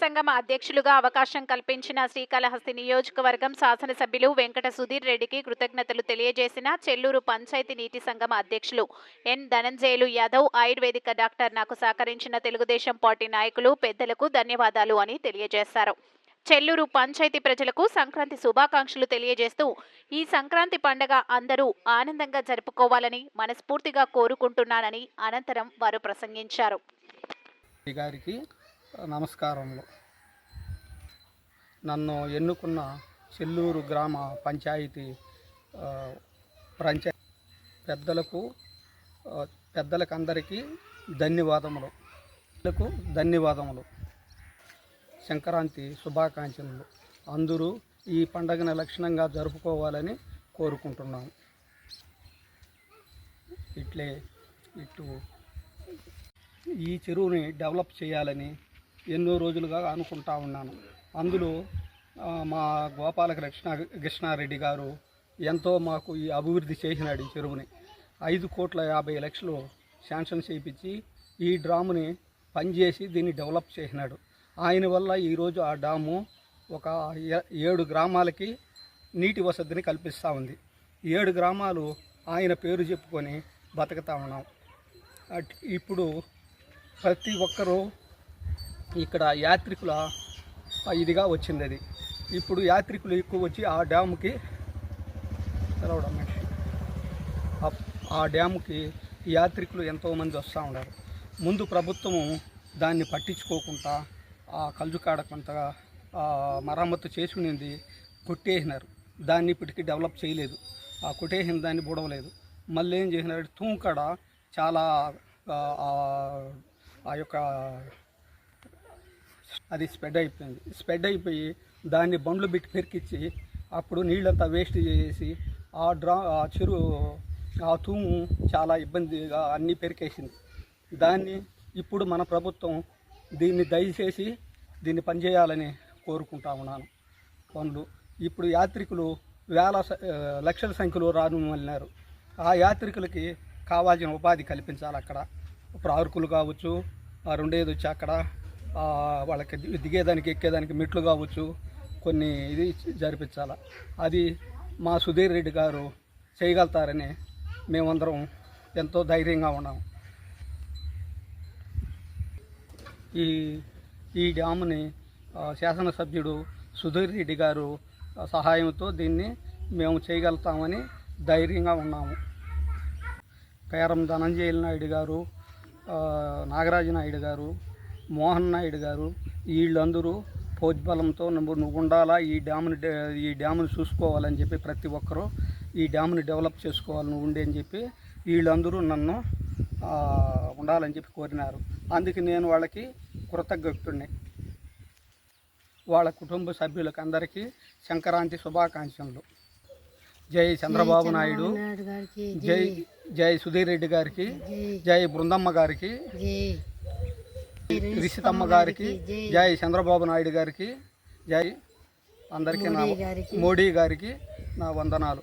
సంఘం అధ్యక్షులుగా అవకాశం కల్పించిన శ్రీకాళహస్తి నియోజకవర్గం శాసనసభ్యులు వెంకట సుధీర్ రెడ్డికి కృతజ్ఞతలు తెలియజేసిన చెల్లూరు పంచాయతీ నీటి సంఘం అధ్యక్షులు ఎన్ ధనంజయులు యాదవ్ ఆయుర్వేదిక డాక్టర్ నాకు సహకరించిన తెలుగుదేశం పార్టీ నాయకులు పెద్దలకు ధన్యవాదాలు అని తెలియజేశారు. చెల్లూరు పంచాయతీ ప్రజలకు సంక్రాంతి శుభాకాంక్షలు తెలియజేస్తూ ఈ సంక్రాంతి పండగ అందరూ ఆనందంగా జరుపుకోవాలని మనస్ఫూర్తిగా కోరుకుంటున్నానని అనంతరం వారు ప్రసంగించారు. గారికి నమస్కారములు. నన్ను ఎన్నుకున్న చెల్లూరు గ్రామ పంచాయతీ పంచాయతీ పెద్దలకు పెద్దలకందరికీ ధన్యవాదములు. పెద్దలకు ధన్యవాదములు. సంక్రాంతి శుభాకాంక్షలు. అందరూ ఈ పండగను లక్షణంగా జరుపుకోవాలని కోరుకుంటున్నాము ఇట్లే ఇటు ఈ చెరువుని డెవలప్ చేయాలని ఎన్నో రోజులుగా అనుకుంటా ఉన్నాను. అందులో మా గోపాల కృష్ణ కృష్ణారెడ్డి గారు ఎంతో మాకు ఈ అభివృద్ధి చేసినాడు ఈ చెరువుని. ఐదు కోట్ల యాభై లక్షలు శాంక్షన్ చేయించి ఈ డ్రాముని పనిచేసి దీన్ని డెవలప్ చేసినాడు. ఆయన వల్ల ఈరోజు ఆ డాము ఒక ఏ- ఏడు గ్రామాలకి నీటి వసతిని కల్పిస్తూ ఉంది. ఏడు గ్రామాలు ఆయన పేరు చెప్పుకొని బతుకుతా ఉన్నాం. అట్- ఇప్పుడు ప్రతి ఒక్కరూ ఇక్కడ యాత్రికుల ఇదిగా వచ్చింది అది ఇప్పుడు యాత్రికులు ఎక్కువ వచ్చి ఆ డ్యాముకి తెలవడం ఆ- ఆ డ్యాముకి యాత్రికులు ఎంతోమంది వస్తూ ఉన్నారు. ముందు ప్రభుత్వము దాన్ని పట్టించుకోకుండా ఆ కలుజుకాడ కొంత మరమ్మత్తు మరమ్మతు చేసుకునింది కొట్టేసినారు. దాన్ని ఇప్పటికీ డెవలప్ చేయలేదు. ఆ కొట్టేసిన దాన్ని బుడవలేదు. మళ్ళీ ఏం చేసినారు తూంకాడ చాలా ఆ యొక్క అది స్ప్రెడ్ అయిపోయింది. స్ప్రెడ్ అయిపోయి దాన్ని బండ్లు పెట్టి పెరికిచ్చి అప్పుడు నీళ్ళంతా వేస్ట్ చేసి ఆ డ్రా ఆ చెరువు ఆ తూము చాలా ఇబ్బందిగా అన్నీ పెరికేసింది. దాన్ని ఇప్పుడు మన ప్రభుత్వం దీన్ని దయచేసి దీన్ని పనిచేయాలని కోరుకుంటా ఉన్నాను. పనులు ఇప్పుడు యాత్రికులు వేల స- లక్షల సంఖ్యలో రానున్నారు. ఆ యాత్రికులకి కావాల్సిన ఉపాధి కల్పించాలి అక్కడ. ప్రారుకులు కావచ్చు ఆ రెండేది వచ్చి అక్కడ వాళ్ళకి దిగేదానికి ఎక్కేదానికి మెట్లు కావచ్చు కొన్ని ఇది జరిపించాలి. అది మా సుధీర్ రెడ్డి గారు చేయగలుగుతారని మేమందరం ఎంతో ధైర్యంగా ఉన్నాము ఈ ఈ డ్యాముని శాసనసభ్యుడు సుధీర్ రెడ్డి గారు సహాయంతో దీన్ని మేము చేయగలుగుతామని ధైర్యంగా ఉన్నాము. పేరం ధనంజయ నాయుడు గారు నాగరాజు నాయుడు గారు మోహన్ నాయుడు గారు వీళ్ళందరూ పోజ్బలంతో నువ్వు నువ్వు ఉండాలా ఈ డ్యామ్ని ఈ డ్యామ్ని చూసుకోవాలని చెప్పి ప్రతి ఒక్కరూ ఈ డ్యామ్ని డెవలప్ చేసుకోవాలి నువ్వు ఉండి అని చెప్పి వీళ్ళందరూ నన్ను ఉండాలని చెప్పి కోరినారు. అందుకే నేను వాళ్ళకి కృతజ్ఞతుడిని వాళ్ళ కుటుంబ సభ్యులకు అందరికీ సంక్రాంతి శుభాకాంక్షలు. జై చంద్రబాబు నాయుడు. జై జై. సుధీర్ రెడ్డి గారికి. జై. బృందమ్మ గారికి. రిషితమ్మ గారికి జై చంద్రబాబు నాయుడు గారికి జై అందరికీ నా మోడీ గారికి. మోడీ గారికి నా వందనాలు